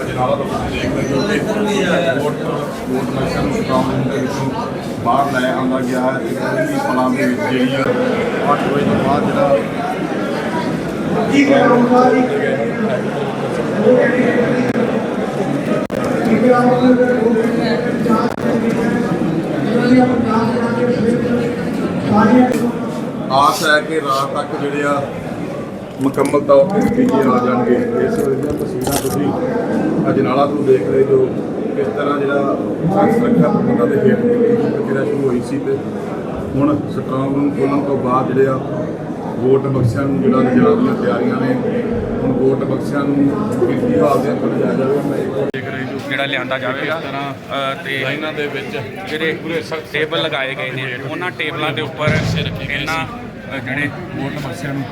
ਅਜਨਾਲਾ ਤੋਂ ਦੇਖ ਰਹੇ ਹੋ ਵੋਟ ਵੋਟ ਮਸ਼ੀਨ ਨੂੰ ਦੇ ਵਿੱਚੋਂ ਬਾਹਰ ਲੈ ਆਉਂਦਾ ਗਿਆ ਹੈ ਤੇ ਕੋਈ ਵੀ ਪਲਾਂ ਦੇ ਵਿੱਚ ਜਿਹੜੀ ਆ 8 ਵਜੇ ਤੋਂ ਬਾਅਦ ਜਿਹੜਾ ਆਸ ਹੈ ਕਿ ਰਾਤ ਤੱਕ ਜਿਹੜੇ ਆ ਮੁਕੰਮਲ ਤੌਰ ਤੇ ਨਤੀਜੇ ਆ ਜਾਣਗੇ। ਇਸ ਵੇਲੇ ਤਸਵੀਰਾਂ ਤੁਸੀਂ ਅਜਨਾਲਾ ਤੋਂ ਦੇਖ ਰਹੇ ਜੋ ਕਿਸ ਤਰ੍ਹਾਂ ਜਿਹੜਾ ਸੁਰੱਖਿਆ ਪ੍ਰਬੰਧਾਂ ਦੇ ਹੇਠ ਪ੍ਰਕਿਰਿਆ ਸ਼ੁਰੂ ਹੋਈ ਸੀ ਤੇ ਹੁਣ ਸਟਰੋਂਗ ਰੂਮ ਖੋਲ੍ਹਣ ਤੋਂ ਬਾਅਦ ਜਿਹੜੇ ਆ ਵੋਟ ਬਕਸਿਆਂ ਨੂੰ ਜਿਹੜਾ ਲਿਜਾਣ ਦੀਆਂ ਤਿਆਰੀਆਂ ਨੇ ਹੁਣ ਵੋਟ ਬਕਸਿਆਂ ਨੂੰ ਕਿਸ ਹਾਲ ਦੇ ਅੰਦਰ ਲਿਜਾਇਆ ਜਾਵੇਗਾ ਮੈਂ ਇੱਕ ਦੇਖ ਰਹੇ ਜੋ ਜਿਹੜਾ ਲਿਆਂਦਾ ਜਾਵੇਗਾ ਤੇ ਲਾਈਨਾਂ ਦੇ ਵਿੱਚ ਜਿਹੜੇ ਟੇਬਲ ਲਗਾਏ ਗਏ ਨੇ ਉਹਨਾਂ ਟੇਬਲਾਂ ਦੇ ਉੱਪਰ ਇਹਨਾਂ ਜਿਹੜੇ ਵੋਟ ਬਕਸਿਆਂ ਨੂੰ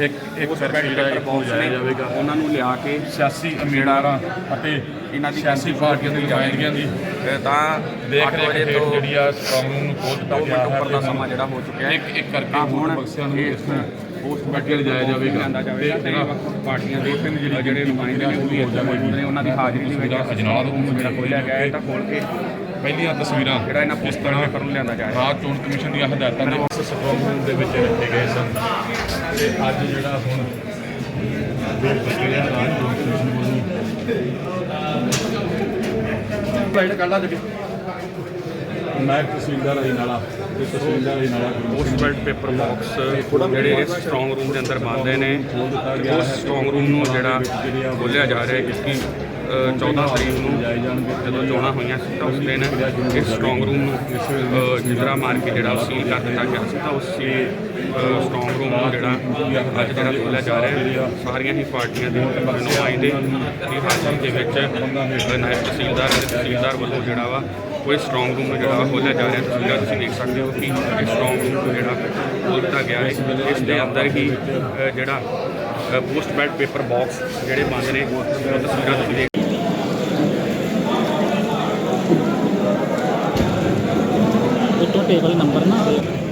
ਇੱਕ ਇੱਕ ਸਰਕਾਰ ਕਰਕੇ ਜਿਹੜਾ ਇੱਕ ਹੋ। ਜਾਇਆ ਜਾਵੇਗਾ ਉਹਨਾਂ ਨੂੰ ਲਿਆ ਕੇ ਸਿਆਸੀ ਉਮੀਦਵਾਰਾਂ ਅਤੇ ਇਹਨਾਂ ਦੀ ਸਿਆਸੀ ਪਾਰਟੀਆਂ ਦੀ ਨੁਮਾਇੰਦਗੀਆਂ ਦੀ ਤਾਂ ਦੇਖ ਹੇਠ ਤੋਂ ਜਿਹੜੀ ਆ ਰੂਮ ਨੂੰ ਖੋਲ ਦਿੱਤਾ ਦੋ ਗਿਆ ਹੈ ਉੱਪਰ ਦਾ ਸਮਾਂ ਜਿਹੜਾ ਹੋ ਚੁੱਕਿਆ ਹੈ। ਇੱਕ ਇੱਕ ਕਰਕੇ ਹੁਣ ਬਕਸਿਆਂ ਨੂੰ ਇਸ ਤਰ੍ਹਾਂ ਪੋਸਟ ਬੈਠੇ ਲਿਜਾਇਆ ਜਾਵੇਗਾ। ਜਾਵੇਗਾ। ਤੇ ਪਾਰਟੀਆਂ ਦੇ ਜਿਹੜੇ ਜਿਹੜੇ ਨੁਮਾਇੰਦੇ ਨੇ ਉਹ ਵੀ ਮੌਜੂਦ ਨੇ ਉਹਨਾਂ ਦੀ ਹਾਜ਼ਰੀ ਦੇ ਵਿੱਚ ਅਜਨਾਲਾ ਤੋਂ ਜਿਹੜਾ ਖੋਲਿਆ ਗਿਆ ਹੈ ਤਾਂ ਖੋਲ ਕੇ ਪਹਿਲੀਆਂ ਤਸਵੀਰਾਂ ਜਿਹੜਾ ਇਹਨਾਂ ਇਸ ਪੋਸਟਰਾਂ ਤਰ੍ਹਾਂ ਪੇਪਰ ਨੂੰ ਲਿਆਂਦਾ ਜਾ ਰਿਹਾ। ਰਾਜ ਚੋਣ ਕਮਿਸ਼ਨ ਦੀਆਂ ਹਦਾਇਤਾਂ ਦੇ ਵਿੱਚ ਸਟਰੋਂਗ ਰੂਮ ਦੇ ਵਿੱਚ ਰੱਖੇ ਗਏ ਸਨ। ਤੇ ਅੱਜ ਜਿਹੜਾ ਹੁਣ ਵੇਖ ਸਕਦੇ ਆ ਰਾਜ ਚੋਣ ਕਮਿਸ਼ਨ ਵੱਲੋਂ। ਪਲੇਟ ਕੱਢ ਲਾ ਜੀ ਨਾਇਬ ਤਹਿਸੀਲਦਾਰ ਅਜਨਾਲਾ ਤੇ ਤਹਿਸੀਲਦਾਰ Ajnala post ballot paper box ਜਿਹੜੇ ਸਟਰੋਂਗ ਰੂਮ ਦੇ ਅੰਦਰ ਬੰਦੇ ਨੇ। ਉਸ ਸਟਰੋਂਗ ਰੂਮ ਨੂੰ ਜਿਹੜਾ ਖੋਲਿਆ ਜਾ ਰਿਹਾ ਹੈ ਦੀ ਅ, 14 ਤਰੀਕ ਨੂੰ ਜਦੋਂ ਚੋਣਾਂ ਹੋਈਆਂ ਸੀ ਤਾਂ ਉਸ ਦਿਨ ਇਸ ਸਟਰੋਂਗ ਰੂਮ ਨੂੰ ਜਿੰਦਰਾ ਮਾਰ ਕੇ ਜਿਹੜਾ ਉਹ ਸੀਲ ਕਰ ਦਿੱਤਾ ਗਿਆ ਸੀ। ਤਾਂ ਉਸ ਸੀ ਸਟਰੋਂਗ ਰੂਮ ਨੂੰ ਜਿਹੜਾ ਅੱਜ ਜਿਹੜਾ ਖੋਲ੍ਹਿਆ ਜਾ ਰਿਹਾ ਸਾਰੀਆਂ ਹੀ ਪਾਰਟੀਆਂ ਦੇ ਨੁਮਾਇੰਦੇ ਦੀ ਹਾਜ਼ਰੀ ਦੇ ਵਿੱਚ ਨਾਇਬ ਤਹਿਸੀਲਦਾਰ ਅਤੇ ਤਹਿਸੀਲਦਾਰ ਵੱਲੋਂ ਜਿਹੜਾ ਵਾ ਕੋਈ ਸਟਰੋਂਗ ਰੂਮ ਜਿਹੜਾ ਵਾ ਖੋਲ੍ਹਿਆ ਜਾ ਰਿਹਾ ਤਸਵੀਰਾਂ ਤੁਸੀਂ ਦੇਖ ਸਕਦੇ ਹੋ ਕਿ ਇਹ ਸਟਰੋਂਗ ਰੂਮ ਜਿਹੜਾ ਖੋਲ੍ਹ ਦਿੱਤਾ ਗਿਆ ਹੈ। ਇਸ ਦੇ ਅੰਦਰ ਹੀ ਜਿਹੜਾ ਪੋਸਟ ਬੈਡ ਪੇਪਰ ਬਾਕਸ ਜਿਹੜੇ ਬੰਦ ਨੇ, ਉਹ ਤਸਵੀਰਾਂ ਤੁਸੀਂ ਦੇਖ ਉੱਤੋਂ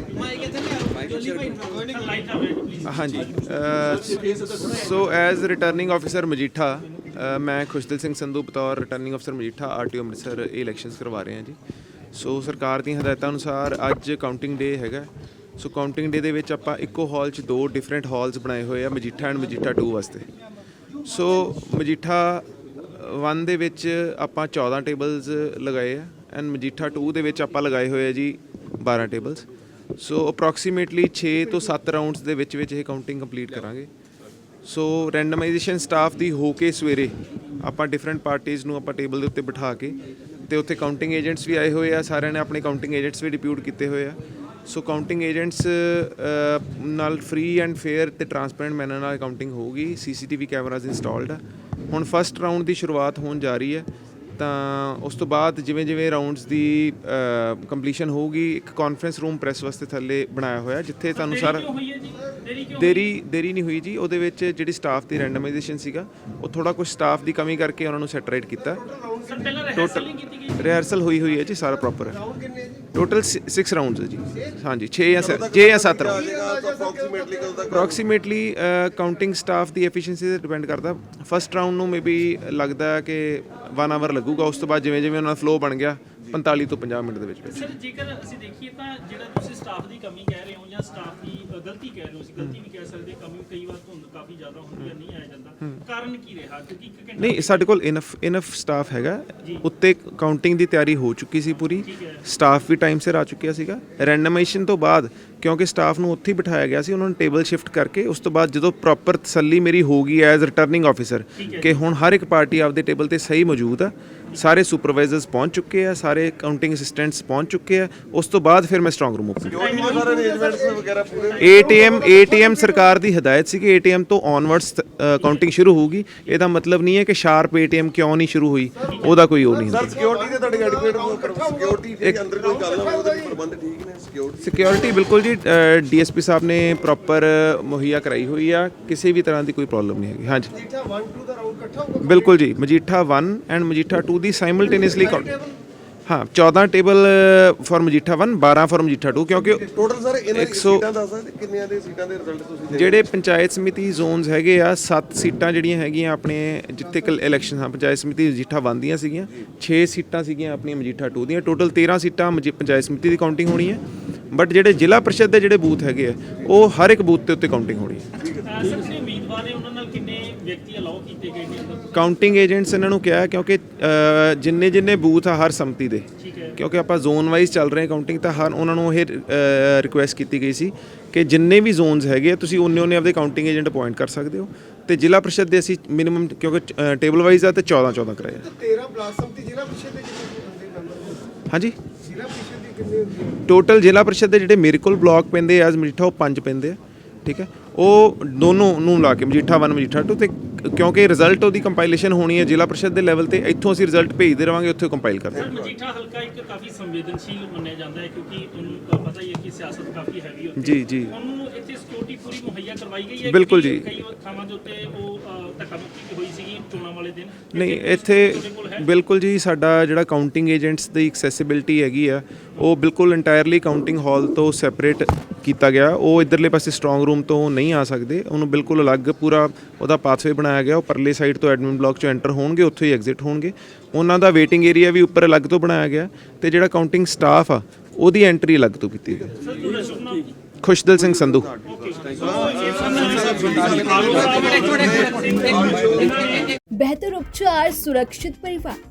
ਹਾਂਜੀ so as returning officer Majitha ਅ, ਮੈਂ ਖੁਸ਼ਦਿਲ ਸਿੰਘ ਸੰਧੂ ਬਤੌਰ returning officer Majitha RTO Amritsar ਇਹ ਇਲੈਕਸ਼ਨਸ ਕਰਵਾ ਰਹੇ ਹਾਂ ਜੀ। ਸੋ ਸਰਕਾਰ ਦੀਆਂ ਹਦਾਇਤਾਂ ਅਨੁਸਾਰ ਅੱਜ ਕਾਊਂਟਿੰਗ ਡੇ ਹੈਗਾ। ਸੋ ਕਾਊਂਟਿੰਗ ਡੇ ਦੇ ਵਿੱਚ ਆਪਾਂ ਇੱਕੋ ਹਾਲ 'ਚ ਦੋ ਡਿਫਰੈਂਟ ਹਾਲਸ ਬਣਾਏ ਹੋਏ ਆ ਮਜੀਠਾ ਐਂਡ ਮਜੀਠਾ 2 ਵਾਸਤੇ। ਸੋ ਮਜੀਠਾ 1 ਦੇ ਵਿੱਚ ਆਪਾਂ 14 ਟੇਬਲਸ ਲਗਾਏ ਆ ਐਂਡ ਮਜੀਠਾ 2 ਦੇ ਵਿੱਚ ਆਪਾਂ ਲਗਾਏ ਹੋਏ ਆ ਜੀ 12 ਟੇਬਲਸ ਸੋ ਅਪਰੋਕਸੀਮੇਟਲੀ 6 ਤੋਂ 7 ਰਾਉਂਡਸ ਦੇ ਵਿੱਚ ਵਿੱਚ ਇਹ ਕਾਊਂਟਿੰਗ ਕੰਪਲੀਟ ਕਰਾਂਗੇ। ਸੋ ਰੈਂਡਮਾਈਜੇਸ਼ਨ ਸਟਾਫ ਦੀ ਹੋ ਕੇ ਸਵੇਰੇ ਆਪਾਂ ਡਿਫਰੈਂਟ ਪਾਰਟੀਆਂ ਨੂੰ ਆਪਾਂ ਟੇਬਲ ਦੇ ਉੱਤੇ ਬਿਠਾ ਕੇ ਤੇ ਉੱਥੇ ਕਾਊਂਟਿੰਗ ਏਜੰਟਸ ਵੀ ਆਏ ਹੋਏ ਆ, ਸਾਰਿਆਂ ਨੇ ਆਪਣੇ ਕਾਊਂਟਿੰਗ ਏਜੰਟਸ ਵੀ ਡਿਪਿਊਟ ਕੀਤੇ ਹੋਏ ਆ। ਸੋ ਕਾਊਂਟਿੰਗ ਏਜੰਟਸ ਨਾਲ ਫ੍ਰੀ ਐਂਡ ਫੇਅਰ ਤੇ ਟਰਾਂਸਪੇਰੈਂਟ ਮੈਨਰ ਨਾਲ ਕਾਊਂਟਿੰਗ ਹੋਊਗੀ ਸੀਸੀਟੀਵੀ ਕੈਮਰਾਜ਼ ਇੰਸਟਾਲਡ ਆ। ਹੁਣ ਫਸਟ ਰਾਉਂਡ ਦੀ ਸ਼ੁਰੂਆਤ ਹੋਣ ਜਾ ਰਹੀ ਹੈ ਤਾਂ ਉਸ ਤੋਂ ਬਾਅਦ ਜਿਵੇਂ ਜਿਵੇਂ ਰਾਉਂਡਸ ਦੀ ਕੰਪਲੀਸ਼ਨ ਹੋਊਗੀ ਇੱਕ ਕਾਨਫਰੰਸ ਰੂਮ ਪ੍ਰੈਸ ਵਾਸਤੇ ਥੱਲੇ ਬਣਾਇਆ ਹੋਇਆ ਜਿੱਥੇ ਤੁਹਾਨੂੰ ਸਾਰਾ ਦੇਰੀ ਦੇਰੀ ਨਹੀਂ ਹੋਈ ਜੀ ਉਹਦੇ ਵਿੱਚ ਜਿਹੜੀ ਸਟਾਫ ਦੀ ਰੈਂਡਮਾਈਜੇਸ਼ਨ ਸੀਗਾ ਉਹ ਥੋੜਾ ਕੁਝ ਸਟਾਫ ਦੀ ਕਮੀ ਕਰਕੇ ਉਹਨਾਂ ਨੂੰ ਸੈਟਰੇਟ ਕੀਤਾ। ਟੋਟਲ ਰਿਹਰਸਲ ਹੋਈ ਹੋਈ ਹੈ ਜੀ ਸਾਰਾ ਪ੍ਰੋਪਰ ਹੈ। ਟੋਟਲ 6 ਰਾਉਂਡਸ ਹੈ ਜੀ। ਹਾਂਜੀ 6 ਜਾਂ 6 ਜਾਂ 7 ਰਾਉਂਡ ਅਪਰੋਕਸੀਮੇਟਲੀ ਕਾਊਂਟਿੰਗ ਸਟਾਫ ਦੀ ਐਫੀਸ਼ੀਐਂਸੀ ਤੇ ਡਿਪੈਂਡ ਕਰਦਾ। ਫਸਟ ਰਾਉਂਡ ਨੂੰ ਮੇਬੀ ਲੱਗਦਾ ਹੈ ਕਿ 1 ਆਵਰ ਲੱਗੂਗਾ ਉਸ ਤੋਂ ਬਾਅਦ ਜਿਵੇਂ ਜਿਵੇਂ ਉਹਨਾਂ ਦਾ ਫਲੋ ਬਣ ਗਿਆ 45 ਤੋਂ 50 ਮਿੰਟ ਦੇ ਵਿੱਚ ਵਿੱਚ ਸਰ ਜੇਕਰ ਅਸੀਂ ਦੇਖੀਏ ਤਾਂ ਜਿਹੜਾ ਤੁਸੀਂ ਸਟਾਫ ਦੀ ਕਮੀ ਕਹਿ ਰਹੇ ਹੋ ਜਾਂ ਸਟਾਫ ਦੀ ਅ, ਗਲਤੀ ਕਹਿ ਰਹੇ ਹੋ ਅਸੀਂ ਗਲਤੀ ਵੀ ਕਹਿ ਸਕਦੇ ਕਮੀ ਕਈ ਵਾਰ ਧੁੰਦ ਕਾਫੀ ਜ਼ਿਆਦਾ ਹੁੰਦੀ ਹੈ ਨਹੀਂ ਆਇਆ ਜਾਂਦਾ। ਕਾਰਨ ਕੀ ਰਿਹਾ? ਕਿਉਂਕਿ ਇੱਕ ਘੰਟਾ ਨਹੀਂ ਸਾਡੇ ਕੋਲ ਇਨਫ ਇਨਫ ਸਟਾਫ ਹੈਗਾ। ਉੱਤੇ ਕਾਊਂਟਿੰਗ ਦੀ ਤਿਆਰੀ ਹੋ ਚੁੱਕੀ ਸੀ ਪੂਰੀ। ਸਟਾਫ ਵੀ ਟਾਈਮ ਸਿਰ ਆ ਚੁੱਕਿਆ ਸੀਗਾ। ਰੈਂਡਮਾਈਜੇਸ਼ਨ ਤੋਂ ਬਾਅਦ ਕਿਉਂਕਿ ਸਟਾਫ ਨੂੰ ਉੱਥੇ ਹੀ ਬਿਠਾਇਆ ਗਿਆ ਸੀ ਉਹਨਾਂ ਨੂੰ ਟੇਬਲ ਸ਼ਿਫਟ ਕਰਕੇ ਉਸ ਤੋਂ ਬਾਅਦ ਜਦੋਂ ਪ੍ਰੋਪਰ ਤਸੱਲੀ ਮੇਰੀ ਹੋ ਗਈ ਐਜ਼ ਰਿਟਰਨਿੰਗ ਆਫੀਸਰ ਕਿ ਹੁਣ ਹਰ ਇੱਕ ਪਾਰਟੀ ਆਪਦੇ ਟੇਬਲ ਤੇ ਸਹੀ ਮੌਜੂਦ ਆ ਸਾਰੇ ਸੁਪਰਵਾਈਜ਼ਰਸ ਪਹੁੰਚ ਚੁੱਕੇ ਆ ਸਾਰੇ ਕਾਊਂਟਿੰਗ ਅਸਿਸਟੈਂਟਸ ਪਹੁੰਚ ਚੁੱਕੇ ਆ। ਉਸ ਤੋਂ ਬਾਅਦ ਫਿਰ ਮੈਂ strong room open ATM ATM ਸਰਕਾਰ ਦੀ ਹਦਾਇਤ ਸੀ ਕਿ ਏਟੀਐਮ ਤੋਂ ਔਨਵਰਡਸ ਕਾਊਂਟਿੰਗ ਸ਼ੁਰੂ ਹੋਊਗੀ। ਇਹਦਾ ਮਤਲਬ ਨਹੀਂ ਹੈ ਕਿ ਸ਼ਾਰਪ ਏਟੀਐਮ ਕਿਉਂ ਨਹੀਂ ਸ਼ੁਰੂ ਹੋਈ ਉਹਦਾ ਕੋਈ ਉਹ ਨਹੀਂ ਹੁੰਦਾ। ਸਿਕਿਉਰਿਟੀ ਦੇ ਤੁਹਾਡੇ ਐਡਵੋਕੇਟ ਸਿਕਿਉਰਿਟੀ ਦੇ ਅੰਦਰ ਕੋਈ ਗੱਲ ਹੋਵੇ ਉਹਦੇ ਪ੍ਰਬੰਧ ਠੀਕ ਨੇ? ਸਿਕਿਉਰਿਟੀ ਸਿਕਿਉਰਿਟੀ ਬਿਲਕੁਲ ਜੀ ਡੀਐਸਪੀ ਸਾਹਿਬ ਨੇ ਪ੍ਰੋਪਰ ਮੁਹੱਈਆ ਕਰਾਈ ਹੋਈ ਆ। ਕਿਸੇ ਵੀ ਤਰ੍ਹਾਂ ਦੀ ਕੋਈ ਪ੍ਰੋਬਲਮ ਨਹੀਂ ਹੈਗੀ। ਹਾਂਜੀ। ਮਜੀਠਾ 1 2 ਦਾ ਰਾਊਂਡ ਇਕੱਠਾ ਹੋਊਗਾ? ਬਿਲਕੁਲ ਜੀ ਮਜੀਠਾ 1 ਐਂਡ ਮਜੀਠਾ 2 ਦੀ ਸਾਈਮਲਟੇਨੀਅਸਲੀ ਹਾਂ 14 table for Majitha 1 12 for Majitha 2 ਕਿਉਂਕਿ ਟੋਟਲ ਸਰ ਇਹਨਾਂ ਦੀ 100 ਸੀਟਾਂ ਦੱਸ ਸਕਦੇ ਕਿੰਨਿਆਂ ਦੇ ਸੀਟਾਂ ਦੇ ਰਿਜ਼ਲਟ ਤੁਸੀਂ ਦੇ ਜਿਹੜੇ ਪੰਚਾਇਤ ਸਮਿਤੀ ਜ਼ੋਨਸ ਹੈਗੇ ਆ 7 ਸੀਟਾਂ ਜਿਹੜੀਆਂ ਹੈਗੀਆਂ ਆਪਣੇ ਜਿੱਥੇ ਕੱਲ ਇਲੈਕਸ਼ਨ ਹਾਂ ਪੰਚਾਇਤ ਸਮਿਤੀ ਮਜੀਠਾ 1 ਦੀਆਂ ਸੀਗੀਆਂ 6 ਸੀਟਾਂ ਸੀਗੀਆਂ ਆਪਣੀਆਂ ਮਜੀਠਾ 2 ਦੀਆਂ ਟੋਟਲ 13 ਸੀਟਾਂ ਮਜੀ- ਪੰਚਾਇਤ ਸਮਿਤੀ ਦੀ ਕਾਊਂਟਿੰਗ ਹੋਣੀ ਹੈ ਬਟ ਜਿਹੜੇ ਜ਼ਿਲ੍ਹਾ ਪ੍ਰੀਸ਼ਦ ਦੇ ਜਿਹੜੇ ਬੂਥ ਹੈਗੇ ਆ ਉਹ ਹਰ ਇੱਕ ਬੂਥ ਦੇ ਉੱਤੇ ਕਾਊਂਟਿੰਗ ਹੋਣੀ ਹੈ। ਅ, ਸਰ ਵਿਅਕਤੀ ਅਲਾਉ ਕੀਤੇ ਗਏ ਨੇ ਅੰਦਰ? ਕਾਊਂਟਿੰਗ ਏਜੰਟਸ ਇਹਨਾਂ ਨੂੰ ਕਿਹਾ ਕਿਉਂਕਿ ਜਿੰਨੇ ਜਿੰਨੇ ਬੂਥ ਆ ਹਰ ਸੰਮਤੀ ਦੇ। ਕਿਉਂਕਿ ਆਪਾਂ ਜ਼ੋਨ ਵਾਈਜ਼ ਚੱਲ ਰਹੇ ਕਾਊਂਟਿੰਗ ਤਾਂ ਹਰ ਉਹਨਾਂ ਨੂੰ ਇਹ ਰਿਕੁਐਸਟ ਕੀਤੀ ਗਈ ਸੀ ਕਿ ਜਿੰਨੇ ਵੀ ਜ਼ੋਨਸ ਹੈਗੇ ਆ ਤੁਸੀਂ ਉਹਨੇ ਉਹਨੇ ਆਪਦੇ ਕਾਊਂਟਿੰਗ ਏਜੰਟ ਅਪਾਇੰਟ ਕਰ ਸਕਦੇ ਹੋ। ਤੇ ਜ਼ਿਲ੍ਹਾ ਪ੍ਰੀਸ਼ਦ ਦੇ ਅਸੀਂ ਮਿਨੀਮਮ ਕਿਉਂਕਿ ਟੇਬਲ ਵਾਈਜ਼ ਆ ਤੇ 14 14 ਕਰਾਏ ਆ। 13 ਬਲਾਕ ਸੰਮਤੀ ਜ਼ਿਲ੍ਹਾ ਪ੍ਰੀਸ਼ਦ ਦੇ ਕਿੰਨੇ ਹਾਂਜੀ? ਜ਼ਿਲ੍ਹਾ ਪ੍ਰੀਸ਼ਦ ਦੀ ਕਿੰਨੇ? ਟੋਟਲ ਜ਼ਿਲ੍ਹਾ ਪ੍ਰੀਸ਼ਦ ਦੇ ਜਿਹੜੇ ਮੇਰੇ ਕੋਲ ਬਲਾਕ ਪੈਂਦੇ ਆ ਐਜ਼ ਮਜੀਠਾ ਉਹ ਪੰਜ ਪੈਂਦੇ ਆ। ਠੀਕ ਹੈ? ਉਹ ਦੋਨੋਂ ਨੂੰ ਲਾ ਕੇ ਮਜੀਠਾ 1 ਮਜੀਠਾ 2 ਤੇ ਕਿਉਂਕਿ ਰਿਜ਼ਲਟ ਉਹਦੀ ਕੰਪਾਈਲੇਸ਼ਨ ਹੋਣੀ ਹੈ ਜ਼ਿਲ੍ਹਾ ਪ੍ਰੀਸ਼ਦ ਦੇ ਲੈਵਲ ਤੇ ਇੱਥੋਂ ਅਸੀਂ ਰਿਜ਼ਲਟ ਭੇਜਦੇ ਰਵਾਂਗੇ ਉੱਥੇ ਕੰਪਾਈਲ ਕਰਦੇ ਸਰ ਮਜੀਠਾ ਹਲਕਾ ਇੱਕ ਕਾਫੀ ਸੰਵੇਦਨਸ਼ੀਲ ਮੰਨਿਆ ਜਾਂਦਾ ਹੈ ਕਿਉਂਕਿ ਉਹਨੂੰ ਪਤਾ ਹੀ ਹੈ ਕਿ ਸਿਆਸਤ ਕਾਫੀ ਹੈਵੀ ਹੁੰਦੀ ਜੀ ਜੀ। ਉਹਨੂੰ ਇੱਥੇ ਸਿਕਿਉਰਿਟੀ ਪੂਰੀ ਮੁਹੱਈਆ ਕਰਵਾਈ ਗਈ ਹੈ ਬਿਲਕੁਲ ਜੀ। ਕਈ ਥਾਵਾਂ ਦੇ ਉੱਤੇ ਉਹ ਧੱਕਾ ਮੁੱਕੀ ਹੋਈ ਸੀਗੀ ਚੋਣਾਂ ਵਾਲੇ ਦਿਨ। ਨਹੀਂ ਇੱਥੇ ਹੈ? ਬਿਲਕੁਲ ਜੀ ਸਾਡਾ ਜਿਹੜਾ ਕਾਊਂਟਿੰਗ ਏਜੰਟਸ ਦੀ ਐਕਸੈਸਿਬਿਲਟੀ ਹੈਗੀ ਆ ਉਹ ਬਿਲਕੁਲ ਇੰਟਾਇਰਲੀ ਕਾਊਂਟਿੰਗ ਹਾਲ ਤੋਂ ਸੈਪਰੇਟ ਕੀਤਾ ਗਿਆ। ਉਹ ਇਧਰਲੇ ਪਾਸੇ ਸਟਰੋਂਗ ਰੂਮ ਤੋਂ ਨਹੀਂ ਆ ਸਕਦੇ। ਉਹਨੂੰ ਬਿਲਕੁਲ ਅਲੱਗ ਪੂਰਾ ਉਹਦਾ ਪਾਥਵੇ ਬਣਾਇਆ ਗਿਆ। ਉਹ ਪਰਲੇ ਸਾਈਡ ਤੋਂ ਐਡਮਿਨ ਬਲਾਕ ਚੋਂ ਐਂਟਰ ਹੋਣਗੇ, ਉੱਥੋਂ ਹੀ ਐਗਜ਼ਿਟ ਹੋਣਗੇ। ਉਹਨਾਂ ਦਾ ਵੇਟਿੰਗ ਏਰੀਆ ਵੀ ਉੱਪਰ ਅਲੱਗ ਤੋਂ ਬਣਾਇਆ ਗਿਆ ਤੇ ਜਿਹੜਾ ਕਾਊਂਟਿੰਗ ਸਟਾਫ ਆ, ਉਹਦੀ ਐਂਟਰੀ ਅਲੱਗ ਤੋਂ ਕੀਤੀ ਗਈ। ਖੁਸ਼ਦਲ ਸਿੰਘ ਸੰਧੂ। ਬਿਹਤਰ ਉਪਚਾਰ ਸੁਰੱਖਿਅਤ ਪਰਿਵਾਰ।